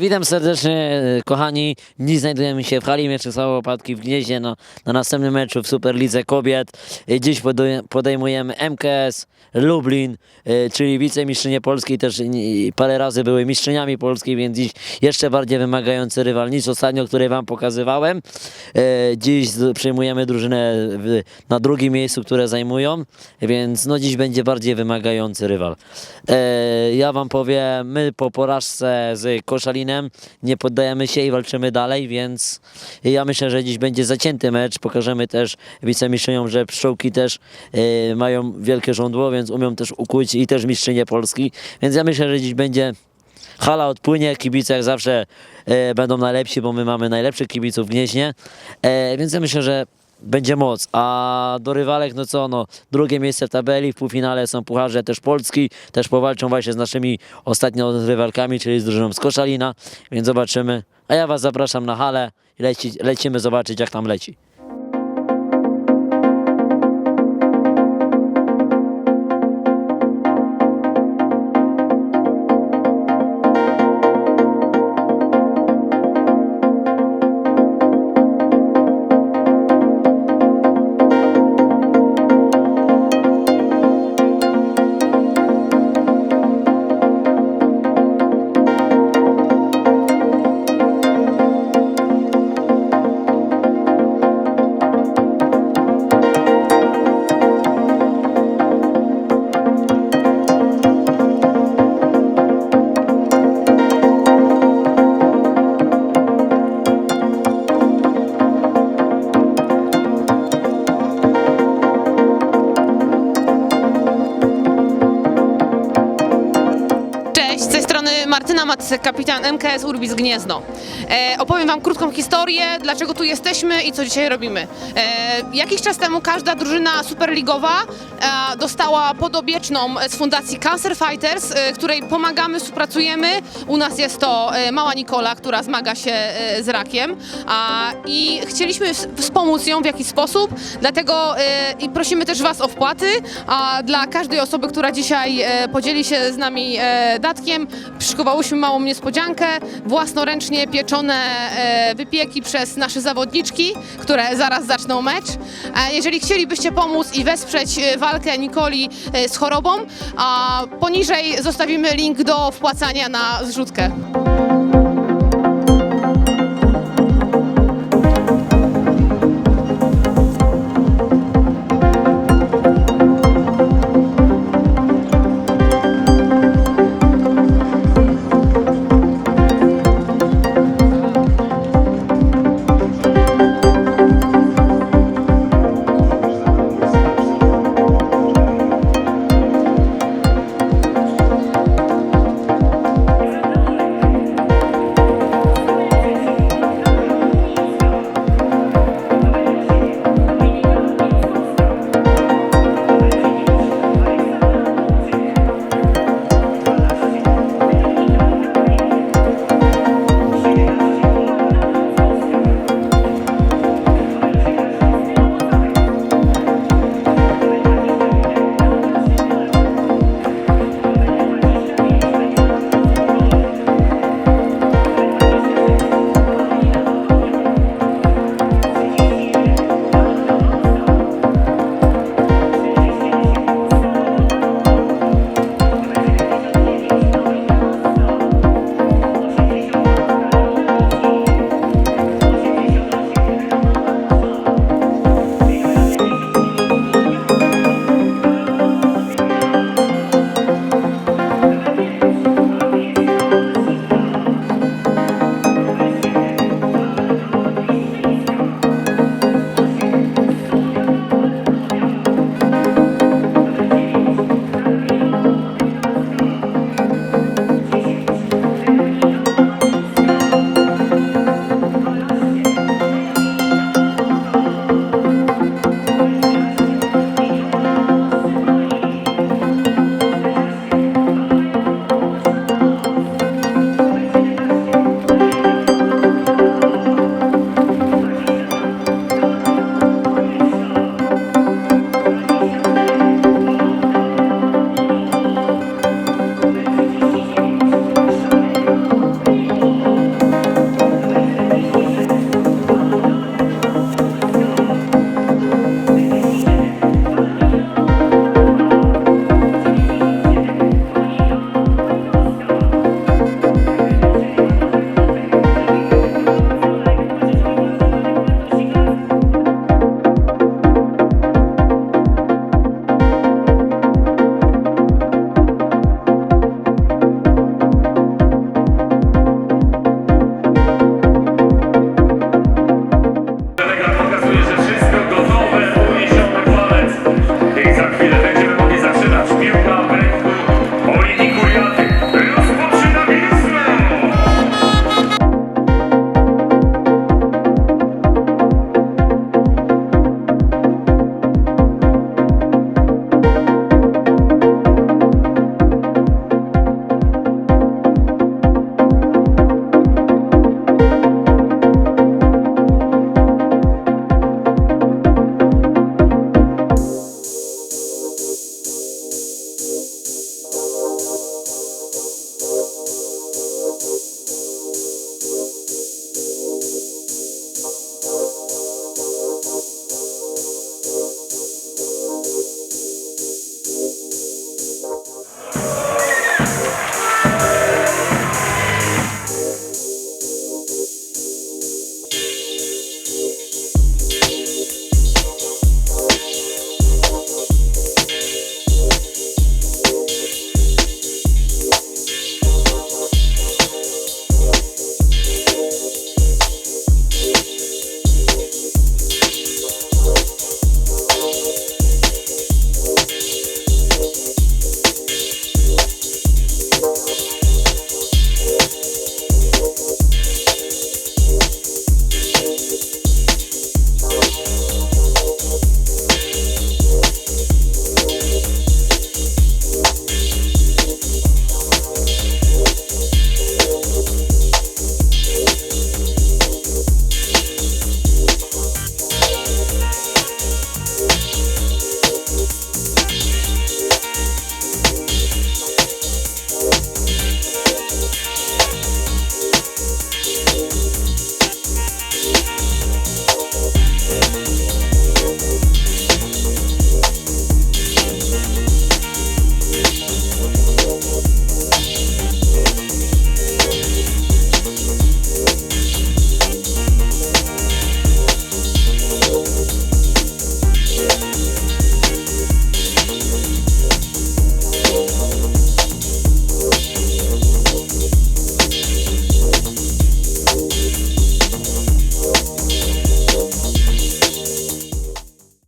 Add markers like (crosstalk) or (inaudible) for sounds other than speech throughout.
Witam serdecznie, e, kochani. Dziś znajdujemy się w hali Mieczysława Łopatki w Gnieźnie na, na następnym meczu w Superlidze Kobiet. E, Dziś podej- podejmujemy MKS Lublin, e, czyli wicemistrzynie Polski, też parę razy były mistrzyniami Polski, więc dziś jeszcze bardziej wymagający rywal niż ostatnio, który wam pokazywałem. Dziś przyjmujemy drużynę na drugim miejscu, które zajmują, więc no dziś będzie bardziej wymagający rywal. Ja wam powiem, my po porażce z Koszalinem nie poddajemy się i walczymy dalej, więc ja myślę, że dziś będzie zacięty mecz. Pokażemy też wicemistrzyniom, że pszczółki też e, mają wielkie żądło, więc umią też ukuć i też mistrzynie Polski, więc ja myślę, że dziś będzie hala odpłynie, kibice jak zawsze e, będą najlepsi, bo my mamy najlepszych kibiców w Gnieźnie, e, więc ja myślę, że będzie moc, a do rywalek, no co, no, drugie miejsce w tabeli, w półfinale są pucharze też Polski, też powalczą właśnie z naszymi ostatnio rywalkami, czyli z drużyną z Koszalina, więc zobaczymy, a ja Was zapraszam na halę i leci, lecimy zobaczyć jak tam leci. Kapitan MKS Urbis Gniezno. E, opowiem Wam krótką historię, dlaczego tu jesteśmy i co dzisiaj robimy. E, jakiś czas temu każda drużyna superligowa e, dostała podobieczną z fundacji Cancer Fighters, e, której pomagamy, współpracujemy. U nas jest to e, mała Nikola, która zmaga się e, z rakiem a, i chcieliśmy ws- wspomóc ją w jakiś sposób, dlatego e, i prosimy też Was o wpłaty, a dla każdej osoby, która dzisiaj e, podzieli się z nami e, datkiem, przyszykowałyśmy małą niespodziankę, własnoręcznie pieczone e, wypieki przez nasze zawodniczki, które zaraz zaczną mecz. A jeżeli chcielibyście pomóc i wesprzeć e, walkę Nikoli e, z chorobą, a poniżej zostawimy link do wpłacania na zrzutkę.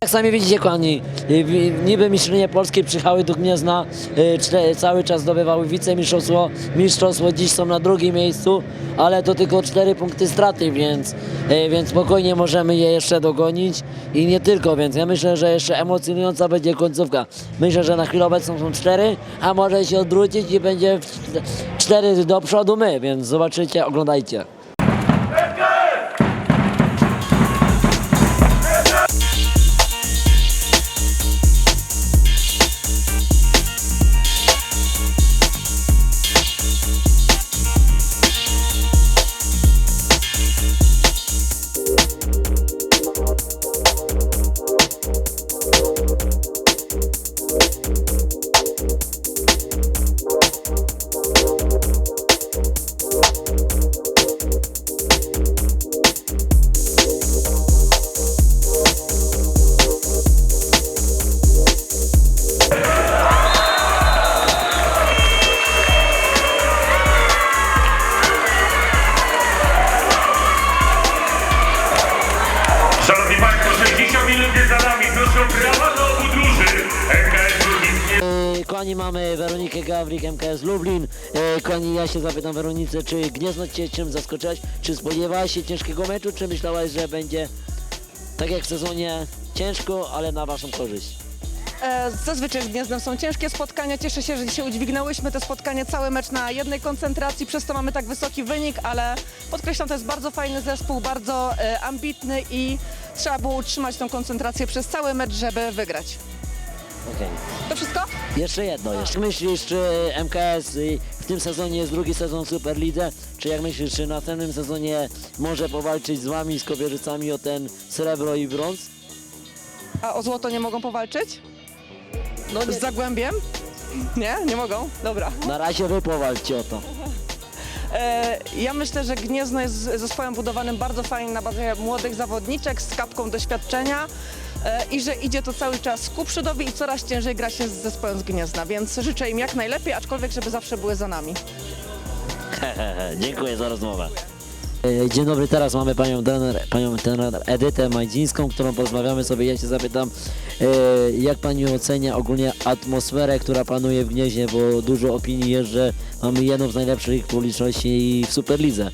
Jak sami widzicie, kochani, y, niby mistrzynie Polski przyjechały do Gniezna, y, cały czas zdobywały wicemistrzostwo, mistrzostwo, dziś są na drugim miejscu, ale to tylko cztery punkty straty, więc, y, więc spokojnie możemy je jeszcze dogonić i nie tylko, więc ja myślę, że jeszcze emocjonująca będzie końcówka. Myślę, że na chwilę obecną są cztery, a może się odwrócić i będzie cztery do przodu my, więc zobaczycie, oglądajcie. Ja się zapytam Weronice, czy Gniezno Cię czym zaskoczyłaś? Czy spodziewałaś się ciężkiego meczu, czy myślałaś, że będzie tak jak w sezonie ciężko, ale na Waszą korzyść? E, Zazwyczaj z Gniezdem są ciężkie spotkania. Cieszę się, że dzisiaj udźwignęłyśmy te spotkanie, cały mecz na jednej koncentracji, przez to mamy tak wysoki wynik, ale podkreślam, to jest bardzo fajny zespół, bardzo e, ambitny i trzeba było utrzymać tą koncentrację przez cały mecz, żeby wygrać. Okej. To wszystko? Jeszcze jedno, jeszcze myślisz, czy MKS w tym sezonie jest drugi sezon Superlidze, czy jak myślisz, czy w następnym sezonie może powalczyć z Wami, z Kobierzycami o ten srebro i brąz? A o złoto nie mogą powalczyć? No Z Zagłębiem? Nie, nie mogą? Dobra. Na razie Wy powalczcie o to. E, Ja myślę, że Gniezno jest zespołem budowanym bardzo fajnie na bazie młodych zawodniczek z kapką doświadczenia i że idzie to cały czas ku przodowi i coraz ciężej gra się z zespołem z Gniezna, więc życzę im jak najlepiej, aczkolwiek żeby zawsze były za nami. (laughs) Dziękuję za rozmowę. E, Dzień dobry, teraz mamy panią trener, panią trener Edytę Majdzińską, którą porozmawiamy sobie. Ja się zapytam, e, jak pani ocenia ogólnie atmosferę, która panuje w Gnieźnie, bo dużo opinii jest, że mamy jedną z najlepszych publiczności w Superlidze.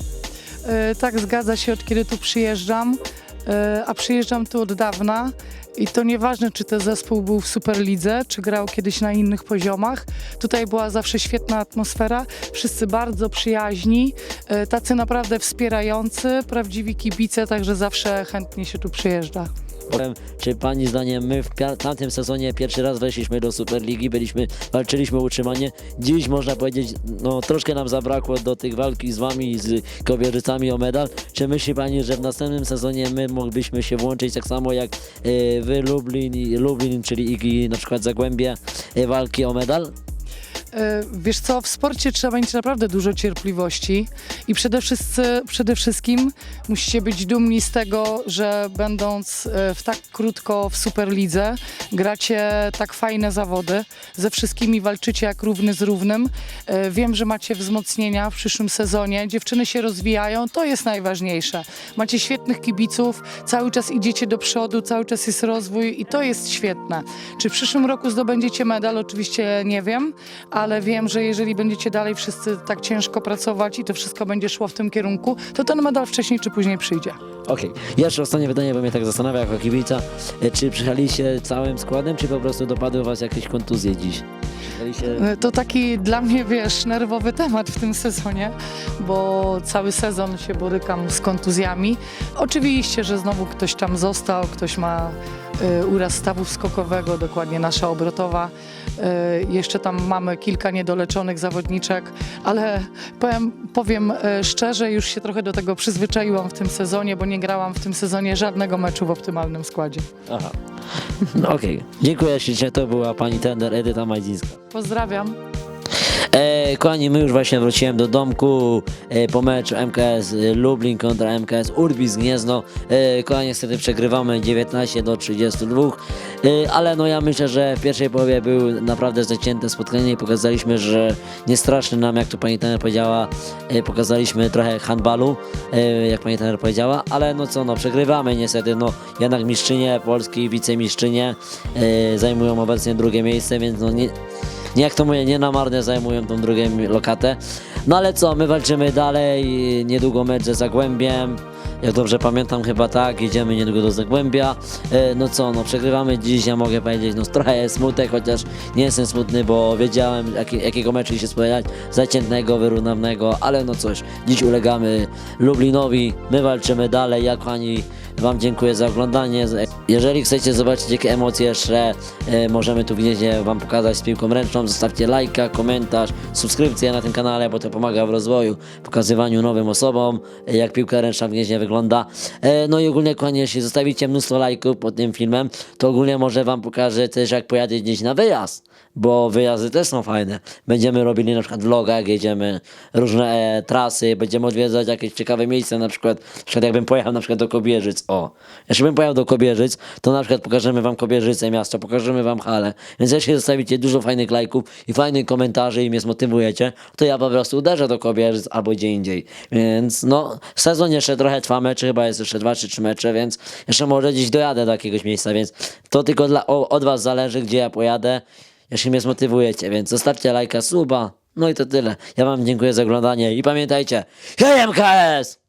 E, Tak, zgadza się, od kiedy tu przyjeżdżam, e, a przyjeżdżam tu od dawna i to nieważne, czy ten zespół był w Superlidze, czy grał kiedyś na innych poziomach. Tutaj była zawsze świetna atmosfera, wszyscy bardzo przyjaźni, e, tacy naprawdę wspierający, prawdziwi kibice, także zawsze chętnie się tu przyjeżdża. Czy pani zdaniem my w tamtym sezonie pierwszy raz weszliśmy do Superligi, byliśmy, walczyliśmy o utrzymanie. Dziś można powiedzieć, no troszkę nam zabrakło do tych walki z wami, z Kobierzycami o medal. Czy myśli pani, że w następnym sezonie my moglibyśmy się włączyć tak samo jak e, wy Lublin, Lublin czyli i na przykład Zagłębie e, walki o medal? E, Wiesz co, w sporcie trzeba mieć naprawdę dużo cierpliwości i przede, wszyscy, przede wszystkim musicie być dumni z tego, że będąc e, w tak krótko w Superlidze, gracie tak fajne zawody, ze wszystkimi walczycie jak równy z równym. E, Wiem, że macie wzmocnienia w przyszłym sezonie, dziewczyny się rozwijają, to jest najważniejsze. Macie świetnych kibiców, cały czas idziecie do przodu, cały czas jest rozwój i to jest świetne. Czy w przyszłym roku zdobędziecie medal? Oczywiście nie wiem, ale wiem, że jeżeli będziecie dalej wszyscy tak ciężko pracować i to wszystko będzie szło w tym kierunku, to ten medal wcześniej czy później przyjdzie. Okej, jeszcze ostatnie pytanie, bo mnie tak zastanawia jako kibica. E, Czy przyjechaliście całym składem, czy po prostu dopadły was jakieś kontuzje dziś? Przyjechaliście... To taki dla mnie, wiesz, nerwowy temat w tym sezonie, bo cały sezon się borykam z kontuzjami. Oczywiście, że znowu ktoś tam został, ktoś ma e, uraz stawu skokowego, dokładnie nasza obrotowa. E, Jeszcze tam mamy kilka niedoleczonych zawodniczek, ale powiem, powiem szczerze, już się trochę do tego przyzwyczaiłam w tym sezonie, bo nie grałam w tym sezonie żadnego meczu w optymalnym składzie. Aha. No, Okej, dziękuję ślicznie. To była pani trener Edyta Majdzińska. Pozdrawiam. E, kochani, my już właśnie wróciłem do domku e, po meczu MKS e, Lublin kontra MKS Urbis Gniezno. E, kochani, niestety przegrywamy 19 do 32, e, ale no ja myślę, że w pierwszej połowie był naprawdę zacięte spotkanie i pokazaliśmy, że nie straszny nam, jak tu pani trener powiedziała, e, pokazaliśmy trochę handbalu, e, jak pani trener powiedziała, ale no co, no przegrywamy niestety, no jednak mistrzynie Polski, wicemistrzynie e, zajmują obecnie drugie miejsce, więc no nie, nie jak to mówię, nie na marne zajmują tą drugą lokatę. No ale co, my walczymy dalej, niedługo mecz ze Zagłębiem. Jak dobrze pamiętam, chyba tak, idziemy niedługo do Zagłębia. E, no co, no przegrywamy dziś, ja mogę powiedzieć, no trochę smutek, chociaż nie jestem smutny, bo wiedziałem jaki, jakiego meczu się spodziewać, zaciętnego, wyrównawnego, ale no coś, dziś ulegamy Lublinowi, my walczymy dalej, ja kochani Wam dziękuję za oglądanie. Jeżeli chcecie zobaczyć jakie emocje jeszcze e, możemy tu w Wam pokazać z piłką ręczną, zostawcie lajka, komentarz, subskrypcję na tym kanale, bo to pomaga w rozwoju, pokazywaniu nowym osobom, e, jak piłka ręczna w Gnieźnie wygląda. E, no i ogólnie, kochani, jeśli zostawicie mnóstwo lajków pod tym filmem, to ogólnie może Wam pokażę też jak pojadę gdzieś na wyjazd, bo wyjazdy też są fajne. Będziemy robili na przykład vloga, jak jedziemy różne e, trasy, będziemy odwiedzać jakieś ciekawe miejsca, na przykład, na przykład jakbym pojechał na przykład do Kobierzyc, o, jeśli bym pojechał do Kobierzyc, to na przykład pokażemy Wam Kobierzyce miasto, pokażemy Wam halę, więc jeśli zostawicie dużo fajnych lajków i fajnych komentarzy i mnie zmotywujecie, to ja po prostu uderzę do Kobierzyc albo gdzie indziej, więc no, sezon jeszcze trochę trwa mecze, chyba jest jeszcze dwa czy trzy mecze, więc jeszcze może gdzieś dojadę do jakiegoś miejsca, więc to tylko dla, o, od Was zależy, gdzie ja pojadę, jeśli mnie zmotywujecie, więc zostawcie lajka, suba, no i to tyle. Ja Wam dziękuję za oglądanie i pamiętajcie, hej MKS!